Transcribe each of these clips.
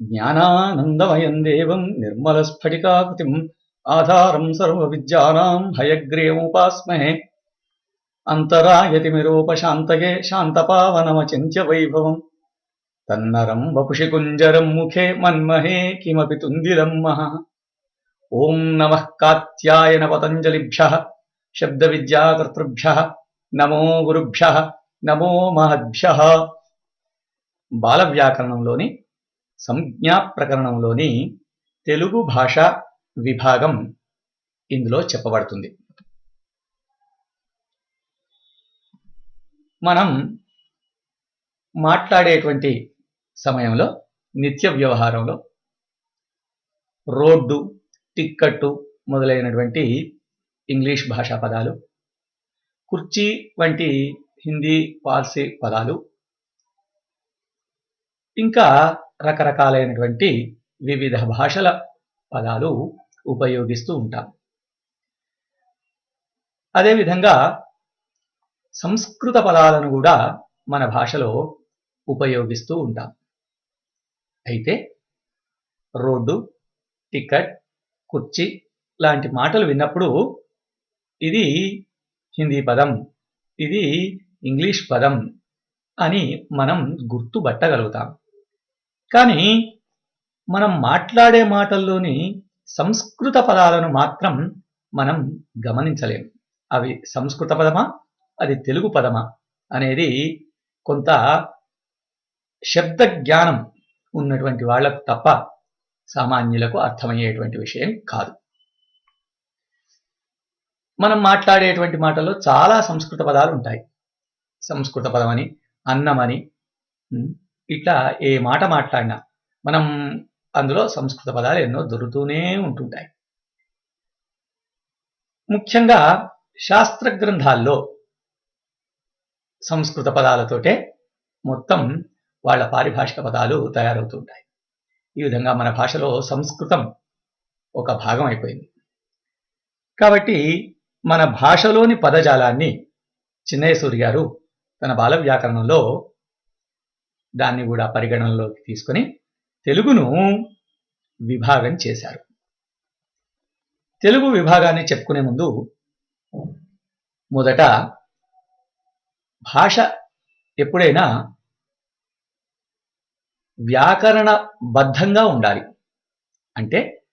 జ్ఞానానందమయం దేవం నిర్మలస్ఫటికాకృతిం ఆధారం సర్వవిద్యానాం హయగ్రీవముపాస్మహే అంతరాయతిమిరోపశాంతయే శాంతపావనమచింత్య వైభవం తన్నరం వపుషి కుంజరం ముఖే మన్మహే కిమపి తుందిరం మహ ఓం నమ కాత్యాయన పతంజలిభ్య శబ్ద విద్యాకర్తృభ్య నమో గురుభ్య నమో మహద్భ్య బాల వ్యాకరణంలోని సంజ్ఞా ప్రకరణంలోని తెలుగు భాష విభాగం ఇందులో చెప్పబడుతుంది. మనం మాట్లాడేటువంటి సమయంలో నిత్య వ్యవహారంలో రోడ్డు టిక్కట్టు మొదలైనటువంటి ఇంగ్లీష్ భాషా పదాలు కుర్చీ వంటి హిందీ పార్సీ పదాలు ఇంకా రకరకాలైనటువంటి వివిధ భాషల పదాలు ఉపయోగిస్తూ ఉంటాం. అదేవిధంగా సంస్కృత పదాలను కూడా మన భాషలో ఉపయోగిస్తూ ఉంటాం. అయితే రోడ్డు టికెట్ కుర్చీ లాంటి మాటలు విన్నప్పుడు ఇది హిందీ పదం ఇది ఇంగ్లీష్ పదం అని మనం గుర్తుపట్టగలుగుతాం. కానీ మనం మాట్లాడే మాటల్లోని సంస్కృత పదాలను మాత్రం మనం గమనించలేము. అవి సంస్కృత పదమా? అది తెలుగు పదమా? అనేది కొంత శబ్ద జ్ఞానం ఉన్నటువంటి వాళ్ళకు తప్ప సామాన్యులకు అర్థమయ్యేటువంటి విషయం కాదు. మనం మాట్లాడేటువంటి మాటల్లో చాలా సంస్కృత పదాలు ఉంటాయి. సంస్కృత పదమని అన్నమని ఇట్లా ఏ మాట మాట్లాడినా మనం అందులో సంస్కృత పదాలు ఎన్నో దొరుకుతూనే ఉంటుంటాయి. ముఖ్యంగా శాస్త్ర గ్రంథాల్లో సంస్కృత పదాలతోటే మొత్తం వాళ్ళ పారిభాషిక పదాలు తయారవుతుంటాయి. ఈ విధంగా మన భాషలో సంస్కృతం ఒక భాగం అయిపోయింది. కాబట్టి మన భాషలోని పదజాలాన్ని చిన్నయసూరి గారు తన బాల వ్యాకరణంలో దాన్ని కూడా పరిగణనలోకి తీసుకొని తెలుగును విభాగం చేశారు. తెలుగు విభాగాన్ని చెప్పుకునే ముందు మొదట భాష ఎప్పుడైనా వ్యాకరణబద్ధంగా ఉండాలి. అంటే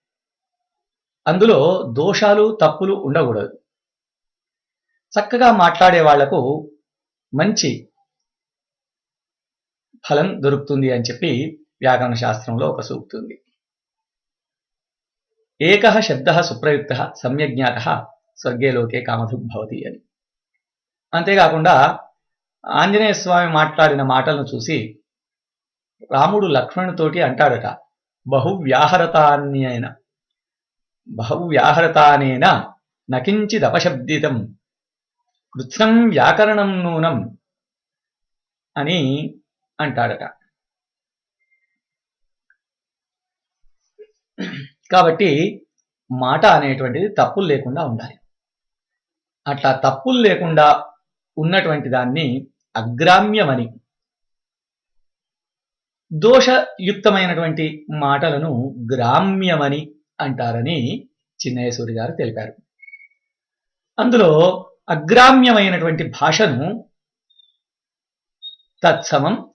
అందులో దోషాలు తప్పులు ఉండకూడదు. చక్కగా మాట్లాడే వాళ్ళకు మంచి ఫలం దొరుకుతుంది అని చెప్పి వ్యాకరణ శాస్త్రంలో ఒక సూక్తి ఉంది ఏక శబ్ద సుప్రయుక్త సమ్యజ్ఞాత స్వర్గే లోకే కామధుక్ భవతి అని. అంతేకాకుండా ఆంజనేయ స్వామి మాట్లాడిన మాటలను చూసి రాముడు లక్ష్మణుతోటి అంటాడట బహువ్యాహరతాన్యైన బహువ్యాహరతానేన నకించిదపశబ్దితం కృత్సం వ్యాకరణం నూనం అని అంటాడట. కాబట్టి మాట అనేటువంటిది తప్పులు లేకుండా ఉండాలి. అట్లా తప్పులు లేకుండా ఉన్నటువంటి దాన్ని అగ్రామ్యమని దోషయుక్తమైనటువంటి మాటలను గ్రామ్యమని అంటారని చిన్నయసూరి గారు తెలిపారు. అందులో అగ్రామ్యమైనటువంటి భాషను తత్సమం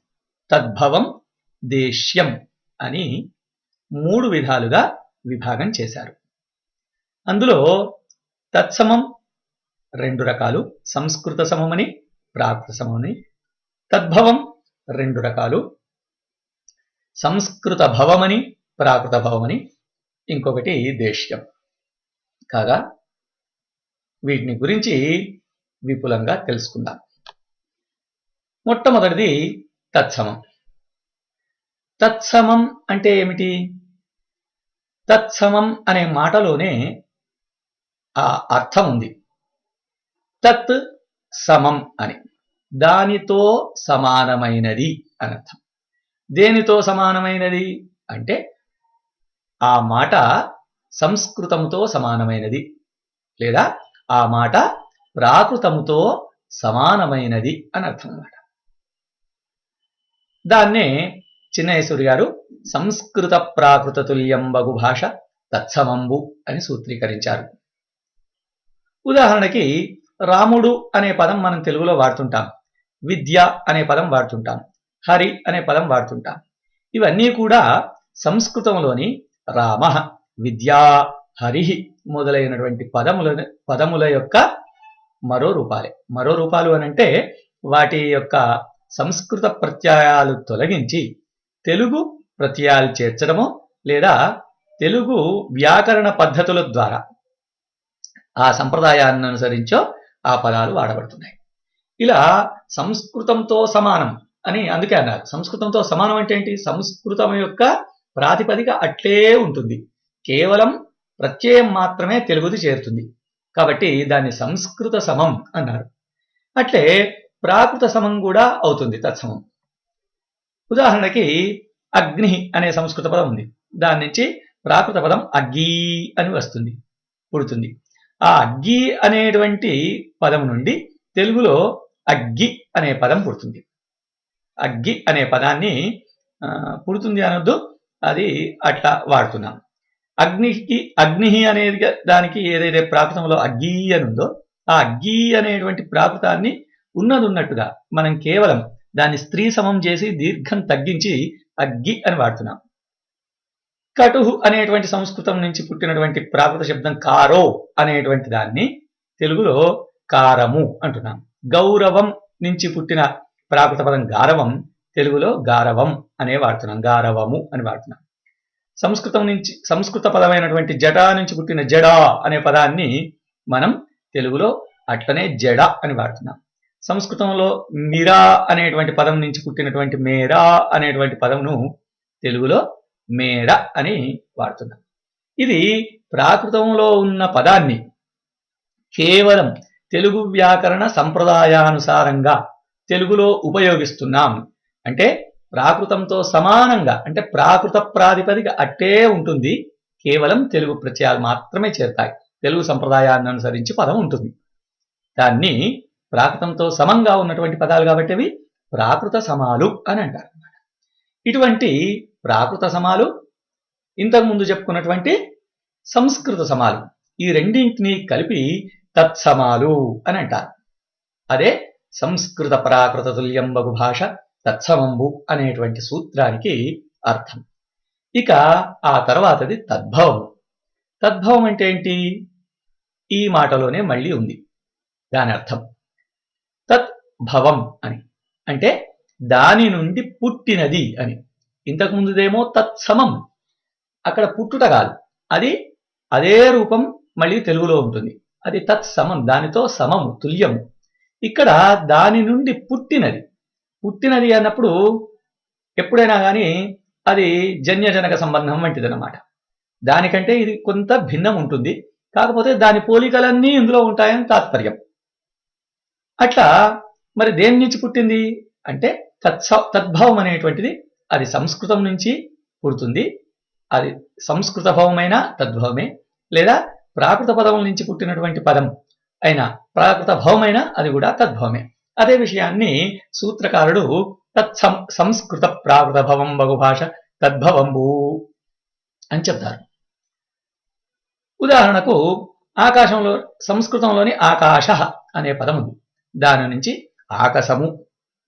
తద్భవం దేశ్యం అని మూడు విధాలుగా విభాగం చేశారు. అందులో తత్సమం రెండు రకాలు సంస్కృత సమమని ప్రాకృత సమమని తద్భవం రెండు రకాలు సంస్కృత భవమని ప్రాకృత భవమని ఇంకొకటి దేశ్యం. కాగా వీటిని గురించి విపులంగా తెలుసుకుందాం. మొట్టమొదటిది తత్సమం. తత్సమం అంటే ఏమిటి? తత్సమం అనే మాటలోనే ఆ అర్థం ఉంది. తత్ సమం అని. దానితో సమానమైనది అని అర్థం. దేనితో సమానమైనది? అంటే ఆ మాట సంస్కృతముతో సమానమైనది లేదా ఆ మాట ప్రాకృతముతో సమానమైనది అని అర్థం అన్నమాట. దాన్నే చిన్నయేశ్వరి గారు సంస్కృత ప్రాకృత తుల్యం బగు భాష తత్సమంబు అని సూత్రీకరించారు. ఉదాహరణకి రాముడు అనే పదం మనం తెలుగులో వాడుతుంటాం. విద్య అనే పదం వాడుతుంటాం. హరి అనే పదం వాడుతుంటాం. ఇవన్నీ కూడా సంస్కృతంలోని రామ విద్యా హరి మొదలైనటువంటి పదముల పదముల యొక్క మరో రూపాలే. మరో రూపాలు అనంటే వాటి యొక్క సంస్కృత ప్రత్యయాలు తొలగించి తెలుగు ప్రత్యయాలు చేర్చడమో లేదా తెలుగు వ్యాకరణ పద్ధతుల ద్వారా ఆ సంప్రదాయాన్ని అనుసరించో ఆ పదాలు వాడబడుతున్నాయి. ఇలా సంస్కృతంతో సమానం అని అందుకే అన్నారు. సంస్కృతంతో సమానం అంటే ఏంటి? సంస్కృతం యొక్క ప్రాతిపదిక అట్లే ఉంటుంది. కేవలం ప్రత్యయం మాత్రమే తెలుగుది చేరుతుంది. కాబట్టి దాన్ని సంస్కృత సమం అన్నారు. అట్లే ప్రాకృత సమం కూడా అవుతుంది తత్సమం. ఉదాహరణకి అగ్ని అనే సంస్కృత పదం ఉంది. దాని నుంచి ప్రాకృత పదం అగ్గి అని వస్తుంది పుడుతుంది. ఆ అగ్గి అనేటువంటి పదం నుండి తెలుగులో అగ్గి అనే పదం పుడుతుంది. అగ్గి అనే పదాన్ని పుడుతుంది అనొద్దు అది అట్లా వాడుతున్నాం. అగ్నికి అగ్ని అనేది దానికి ఏదైతే ప్రాకృతంలో అగ్గి అని ఉందో ఆ అగ్గి అనేటువంటి ప్రాకృతాన్ని ఉన్నది ఉన్నట్టుగా మనం కేవలం దాన్ని స్త్రీ సమం చేసి దీర్ఘం తగ్గించి అగ్గి అని వాడుతున్నాం. కటుహు అనేటువంటి సంస్కృతం నుంచి పుట్టినటువంటి ప్రాకృత శబ్దం కారో అనేటువంటి దాన్ని తెలుగులో కారము అంటున్నాం. గౌరవం నుంచి పుట్టిన ప్రాకృత పదం గారవం తెలుగులో గారవం అనే వాడుతున్నాం. గారవము అని వాడుతున్నాం. సంస్కృతం నుంచి సంస్కృత పదమైనటువంటి జడా నుంచి పుట్టిన జడ అనే పదాన్ని మనం తెలుగులో అట్లనే జడ అని వాడుతున్నాం. సంస్కృతంలో మిరా అనేటువంటి పదం నుంచి పుట్టినటువంటి మేరా అనేటువంటి పదమును తెలుగులో మేడ అని వాడుతున్నాం. ఇది ప్రాకృతంలో ఉన్న పదాన్ని కేవలం తెలుగు వ్యాకరణ సంప్రదాయానుసారంగా తెలుగులో ఉపయోగిస్తున్నాం. అంటే ప్రాకృతంతో సమానంగా అంటే ప్రాకృత ప్రాతిపదిక అట్టే ఉంటుంది. కేవలం తెలుగు ప్రత్యయాలు మాత్రమే చేరుతాయి. తెలుగు సంప్రదాయాన్ని అనుసరించి పదం ఉంటుంది. దాన్ని ప్రాకృతంతో సమంగా ఉన్నటువంటి పదాలు కాబట్టి అవి ప్రాకృత సమాలు అని అంటారు ఇటువంటి ప్రాకృత సమాలు ఇంతకుముందు చెప్పుకున్నటువంటి సంస్కృత సమాలు ఈ రెండింటినీ కలిపి తత్సమాలు అని అంటారు. అదే సంస్కృత ప్రాకృత తుల్యంబగు భాష తత్సమంబు అనేటువంటి సూత్రానికి అర్థం. ఇక ఆ తర్వాతది తద్భవం. తద్భవం అంటే ఏంటి? ఈ మాటలోనే మళ్ళీ ఉంది. దాని అర్థం. భవం అని. అంటే దాని నుండి పుట్టినది అని. ఇంతకు ముందుదేమో తత్సమం. అక్కడ పుట్టుట కాదు. అది అదే రూపం మళ్ళీ తెలుగులో ఉంటుంది. అది తత్సమం. దానితో సమము తుల్యము. ఇక్కడ దాని నుండి పుట్టినది. పుట్టినది అన్నప్పుడు ఎప్పుడైనా కానీ అది జన్యజనక సంబంధం వంటిదన్నమాట. దానికంటే ఇది కొంత భిన్నం ఉంటుంది. కాకపోతే దాని పోలికలన్నీ ఇందులో ఉంటాయని తాత్పర్యం. అట్లా మరి దేని నుంచి పుట్టింది? అంటే తత్స తద్భావం అనేటువంటిది అది సంస్కృతం నుంచి పుడుతుంది. అది సంస్కృత భవమైన తద్భవమే లేదా ప్రాకృత పదముల నుంచి పుట్టినటువంటి పదం అయినా ప్రాకృత భావమైన అది కూడా తద్భవమే. అదే విషయాన్ని సూత్రకారుడు తత్సం సంస్కృత ప్రాకృత భవం బహుభాష తద్భవంబు అని చెప్తారు. ఉదాహరణకు ఆకాశంలో సంస్కృతంలోని ఆకాశ అనే పదం ఉంది. దాని నుంచి ఆకాశము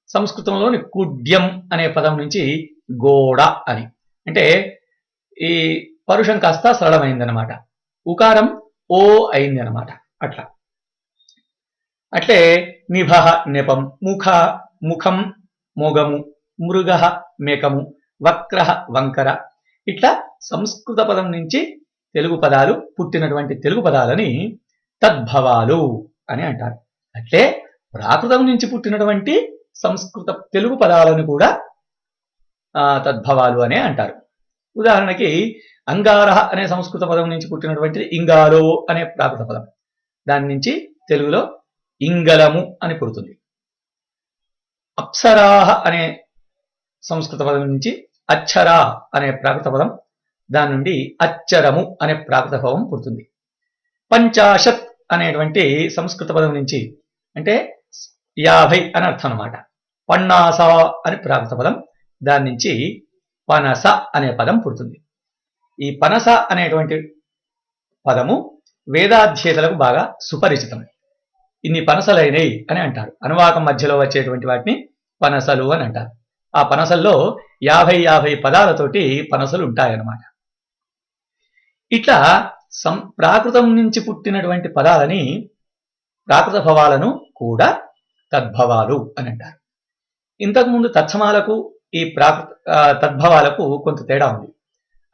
సంస్కృతంలోని కుడ్యం అనే పదం నుంచి గోడ అని. అంటే ఈ పరుషం కాస్త సరళమైందనమాట ఉకారం ఓ అయింది అనమాట అట్లా. అట్లే నిభ నెపం ముఖ ముఖం మోగము మృగ మేకము వక్ర వంకర. ఇట్లా సంస్కృత పదం నుంచి తెలుగు పదాలు పుట్టినటువంటి తెలుగు పదాలని తద్భవాలు అని అంటారు. అట్లే ప్రాకృతం నుంచి పుట్టినటువంటి సంస్కృత తెలుగు పదాలను కూడా తద్భవాలు అనే అంటారు. ఉదాహరణకి అంగారహ అనే సంస్కృత పదం నుంచి పుట్టినటువంటిది ఇంగాలో అనే ప్రాకృత పదం. దాని నుంచి తెలుగులో ఇంగలము అని పుడుతుంది. అప్సరాహ అనే సంస్కృత పదం నుంచి అచ్చరా అనే ప్రాకృత పదం దాని నుండి అచ్చరము అనే ప్రాకృత పదం పుడుతుంది. పంచాశత్ అనేటువంటి సంస్కృత పదం నుంచి అంటే యాభై అని అర్థం అనమాట పన్నాస అని ప్రాకృత పదం. దాని నుంచి పనస అనే పదం పుడుతుంది. ఈ పనస అనేటువంటి పదము వేదాధ్యేతలకు బాగా సుపరిచితం ఇన్ని పనసలైనవి అని అంటారు. అనువాకం మధ్యలో వచ్చేటువంటి వాటిని పనసలు అని అంటారు. ఆ పనసల్లో యాభై యాభై పదాలతోటి పనసలు ఉంటాయన్నమాట. ఇట్లా సం ప్రాకృతం నుంచి పుట్టినటువంటి పదాలని ప్రాకృత భవాలను కూడా తద్భవాలు అని అంటారు. ఇంతకుముందు తత్సమాలకు ఈ ప్రాకృత తద్భవాలకు కొంత తేడా ఉంది.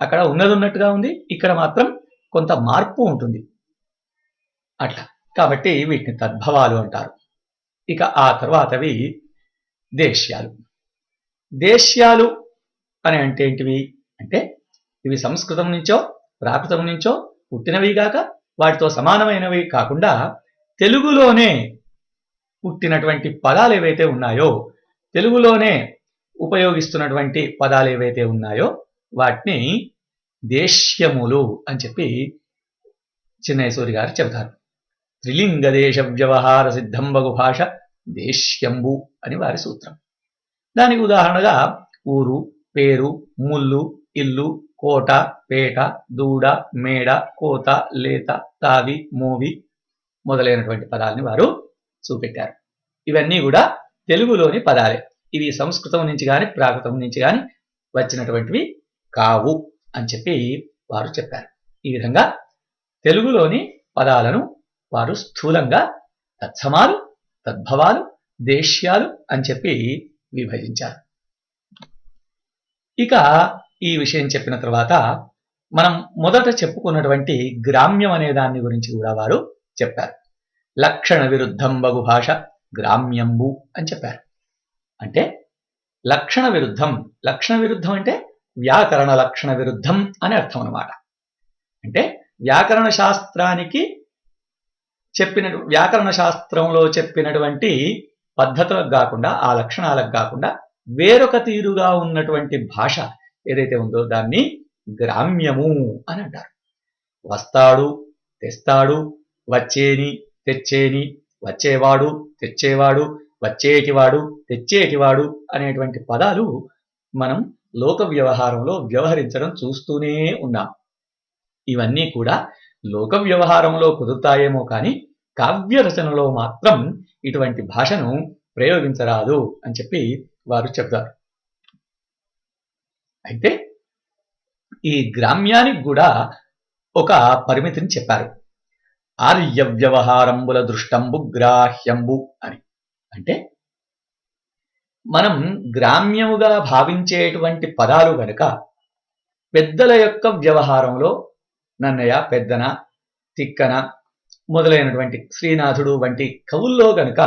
అక్కడ ఉన్నది ఉన్నట్టుగా ఉంది ఇక్కడ మాత్రం కొంత మార్పు ఉంటుంది. అట్లా. కాబట్టి వీటిని తద్భవాలు అంటారు. ఇక ఆ తర్వాతవి దేశ్యాలు. దేశ్యాలు అని అంటే ఏంటివి? అంటే ఇవి సంస్కృతం నుంచో ప్రాకృతం నుంచో పుట్టినవి గాక వాటితో సమానమైనవి కాకుండా తెలుగులోనే పుట్టినటువంటి పదాలు ఏవైతే ఉన్నాయో తెలుగులోనే ఉపయోగిస్తున్నటువంటి పదాలు ఏవైతే ఉన్నాయో వాటిని దేశ్యములు అని చెప్పి చిన్నయసూరి గారు చెబుతారు. త్రిలింగ దేశ వ్యవహార సిద్ధంబగు భాష దేశ్యంబు అని వారి సూత్రం. దానికి ఉదాహరణగా ఊరు పేరు ముల్లు ఇల్లు కోట పేట దూడ మేడ కోత లేత తావి మోవి మొదలైనటువంటి పదాలని వారు చూపెట్టారు. ఇవన్నీ కూడా తెలుగులోని పదాలే. ఇవి సంస్కృతం నుంచి కానీ ప్రాకృతం నుంచి కానీ వచ్చినటువంటివి కావు అని చెప్పి వారు చెప్పారు. ఈ విధంగా తెలుగులోని పదాలను వారు స్థూలంగా తత్సమాలు తద్భవాలు దేశ్యాలు అని చెప్పి విభజించారు. ఇక ఈ విషయం చెప్పిన తర్వాత మనం మొదట చెప్పుకున్నటువంటి గ్రామ్యం అనే దాని గురించి కూడా వారు చెప్పారు. లక్షణ విరుద్ధం బగు భాష గ్రామ్యంబు అని చెప్పారు. అంటే లక్షణ విరుద్ధం లక్షణ విరుద్ధం అంటే వ్యాకరణ లక్షణ విరుద్ధం అని అర్థం అన్నమాట. అంటే వ్యాకరణ శాస్త్రానికి చెప్పిన వ్యాకరణ శాస్త్రంలో చెప్పినటువంటి పద్ధతులకు కాకుండా ఆ లక్షణాలకు కాకుండా వేరొక తీరుగా ఉన్నటువంటి భాష ఏదైతే ఉందో దాన్ని గ్రామ్యము అని అంటారు. వస్తాడు తెస్తాడు వచ్చేని తెచ్చేని వచ్చేవాడు తెచ్చేవాడు వచ్చేటివాడు తెచ్చేటివాడు అనేటువంటి పదాలు మనం లోక వ్యవహారంలో వ్యవహరించడం చూస్తూనే ఉన్నాం. ఇవన్నీ కూడా లోక వ్యవహారంలో కుదురుతాయేమో కానీ కావ్య రచనలో మాత్రం ఇటువంటి భాషను ప్రయోగించరాదు అని చెప్పి వారు చెప్తారు అయితే ఈ గ్రామ్యానికి కూడా ఒక పరిమితిని చెప్పారు. ఆర్య వ్యవహారంబుల దృష్టంబు గ్రాహ్యంబు అని. అంటే మనం గ్రామ్యముగా భావించేటువంటి పదాలు గనక పెద్దల యొక్క వ్యవహారంలో నన్నయ్య పెద్దన తిక్కన మొదలైనటువంటి శ్రీనాథుడు వంటి కవుల్లో గనక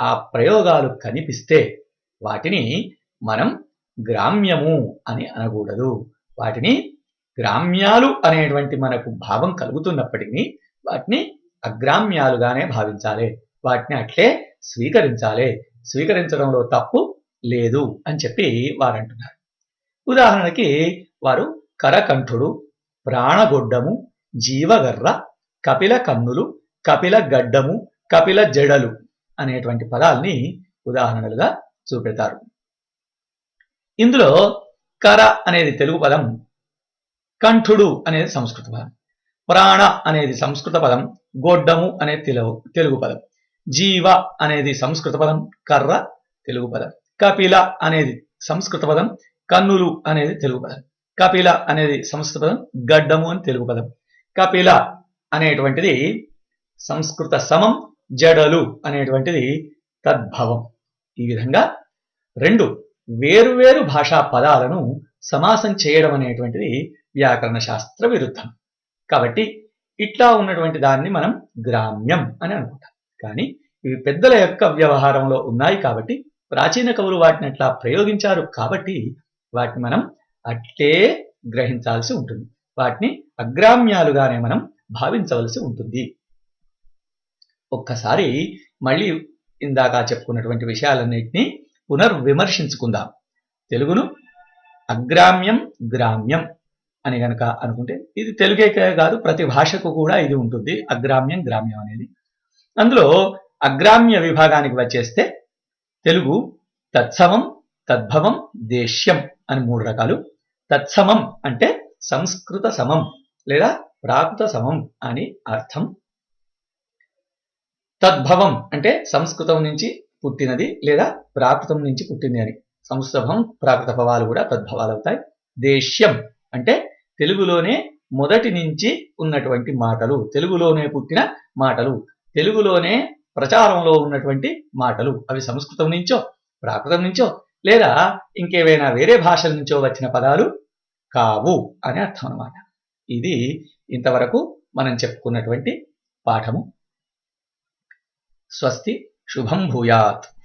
ఆ ప్రయోగాలు కనిపిస్తే వాటిని మనం గ్రామ్యము అని అనకూడదు. వాటిని గ్రామ్యాలు అనేటువంటి మనకు భావం కలుగుతున్నప్పటికీ వాటిని అగ్రామ్యాలుగానే భావించాలి. వాటిని అట్లే స్వీకరించాలి. స్వీకరించడంలో తప్పు లేదు అని చెప్పి వారు అంటున్నారు ఉదాహరణకి వారు కరకంఠుడు ప్రాణగొడ్డము జీవగర్ర కపిల కన్నులు కపిల గడ్డము కపిల జడలు అనేటువంటి పదాల్ని ఉదాహరణలుగా చూపెడతారు. ఇందులో కర అనేది తెలుగు పదం కంఠుడు అనేది సంస్కృత పదం. ప్రాణ అనేది సంస్కృత పదం గొడ్డము అనేది తెలుగు తెలుగు పదం. జీవ అనేది సంస్కృత పదం కర్ర తెలుగు పదం. కపిల అనేది సంస్కృత పదం కన్నులు అనేది తెలుగు పదం. కపిల అనేది సంస్కృత పదం గడ్డము అని తెలుగు పదం. కపిల అనేటువంటిది సంస్కృత సమం జడలు అనేటువంటిది తద్భవం. ఈ విధంగా రెండు వేరువేరు భాషా పదాలను సమాసం చేయడం అనేటువంటిది వ్యాకరణ శాస్త్ర విరుద్ధం. కాబట్టి ఇట్లా ఉన్నటువంటి దాన్ని మనం గ్రామ్యం అని అనుకుంటాం. కానీ ఇవి పెద్దల యొక్క వ్యవహారంలో ఉన్నాయి కాబట్టి ప్రాచీన కవులు వాటిని అట్లా ప్రయోగించారు కాబట్టి వాటిని మనం అట్లే గ్రహించాల్సి ఉంటుంది. వాటిని అగ్రామ్యాలుగానే మనం భావించవలసి ఉంటుంది. ఒక్కసారి మళ్ళీ ఇందాక చెప్పుకున్నటువంటి విషయాలన్నింటినీ పునర్విమర్శించుకుందాం. తెలుగును అగ్రామ్యం గ్రామ్యం. అని గనక అనుకుంటే ఇది తెలుగే కాదు ప్రతి భాషకు కూడా ఇది ఉంటుంది అగ్రామ్యం గ్రామ్యం అనేది. అందులో అగ్రామ్య విభాగానికి వచ్చేస్తే తెలుగు తత్సమం తద్భవం దేశ్యం అని మూడు రకాలు. తత్సమం అంటే సంస్కృత సమం లేదా ప్రాకృత సమం అని అర్థం. తద్భవం అంటే సంస్కృతం నుంచి పుట్టినది లేదా ప్రాకృతం నుంచి పుట్టింది అని. సంస్కృతం ప్రాకృత భవాలు కూడా తద్భవాలు అవుతాయి. దేశ్యం అంటే తెలుగులోనే మొదటి నుంచి ఉన్నటువంటి మాటలు. తెలుగులోనే పుట్టిన మాటలు. తెలుగులోనే ప్రచారంలో ఉన్నటువంటి మాటలు. అవి సంస్కృతం నుంచో ప్రాకృతం నుంచో లేదా ఇంకేవైనా వేరే భాషల నుంచో వచ్చిన పదాలు కావు అని అర్థం అనమాట ఇది ఇంతవరకు మనం చెప్పుకున్నటువంటి పాఠము. స్వస్తి శుభం భూయాత్.